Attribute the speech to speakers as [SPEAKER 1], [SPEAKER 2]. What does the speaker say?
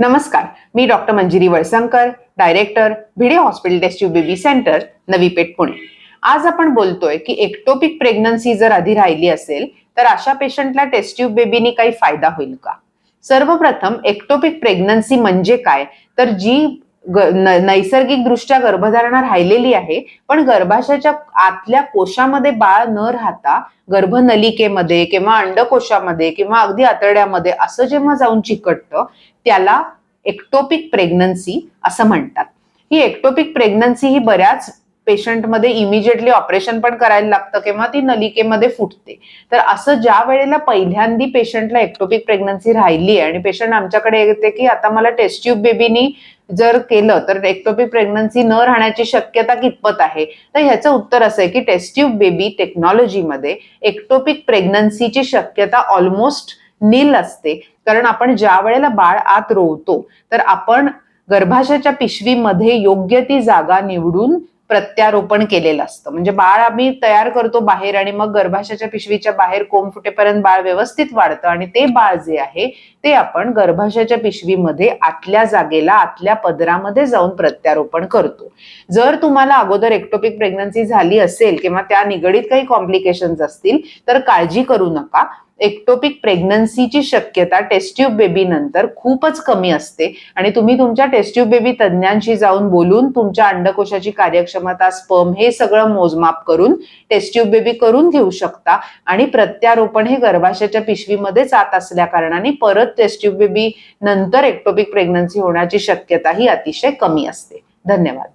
[SPEAKER 1] नमस्कार मी doctor Manjiri Valsankar director Bhide hospital test tube baby centre Navi Peth Pune. आज आपण बोलतोय की एक्टोपिक प्रेग्नन्सी जर आधी राहिली असेल तर अशा पेशंटला टेस्ट्यूब बेबीनी काही फायदा होईल का? सर्वप्रथम एक्टोपिक प्रेग्नन्सी म्हणजे काय? तर जी नैसर्गिकदृष्ट्या गर्भधारणा राहिलेली आहे पण गर्भाशयाच्या आतल्या कोशामध्ये बाळ न राहता गर्भनलिकेमध्ये किंवा अंडकोशामध्ये किंवा अगदी आतड्यामध्ये असं जेव्हा जाऊन चिकटतं त्याला एक्टोपिक प्रेग्नन्सी असं म्हणतात. ही एक्टोपिक प्रेग्नन्सी ही बऱ्याच पेशंटमध्ये इमिजिएटली ऑपरेशन पण करायला लागतं किंवा ती नलिकेमध्ये फुटते. तर असं ज्या वेळेला पहिल्यांदी पेशंटला एक्टोपिक प्रेग्नन्सी राहिली आहे आणि पेशंट आमच्याकडे येते की आता मला टेस्ट्यूब बेबीनी जर केलं तर एक्टोपिक प्रेग्नन्सी न राहण्याची शक्यता कितपत आहे? तर ह्याचं उत्तर असं आहे की टेस्ट्यूब बेबी टेक्नॉलॉजीमध्ये एक्टोपिक प्रेग्नन्सीची शक्यता ऑलमोस्ट नील असते. कारण आपण ज्या वेळेला बाळ आत रोवतो तर आपण गर्भाशयाच्या पिशवीमध्ये योग्य ती जागा निवडून प्रत्यारोपण केलेलं असतं. म्हणजे बाळ आम्ही तयार करतो बाहेर आणि मग गर्भाशयाच्या पिशवीच्या बाहेर कोंब फुटेपर्यंत बाळ व्यवस्थित वाढतं आणि ते बाळ जे आहे ते आपण गर्भाशयाच्या पिशवीमध्ये आतल्या जागेला आतल्या पदरामध्ये जाऊन प्रत्यारोपण करतो. जर तुम्हाला अगोदर एक्टोपिक प्रेग्नन्सी झाली असेल किंवा त्या निगडीत काही कॉम्प्लिकेशन्स असतील तर काळजी करू नका. एक्टोपिक प्रेग्नन्सीची शक्यता टेस्ट्यूब बेबी नंतर खूपच कमी असते. आणि तुम्ही तुमच्या टेस्ट्यूब बेबी तज्ज्ञांशी जाऊन बोलून तुमच्या अंडकोशाची कार्यक्षमता स्पर्म हे सगळं मोजमाप करून टेस्ट्यूब बेबी करून घेऊ शकता. आणि प्रत्यारोपण हे गर्भाशयाच्या पिशवीमध्ये जात असल्या कारणाने परत टेस्ट्यूब बेबी नंतर एक्टोपिक प्रेग्नन्सी होण्याची शक्यता ही अतिशय कमी असते. धन्यवाद.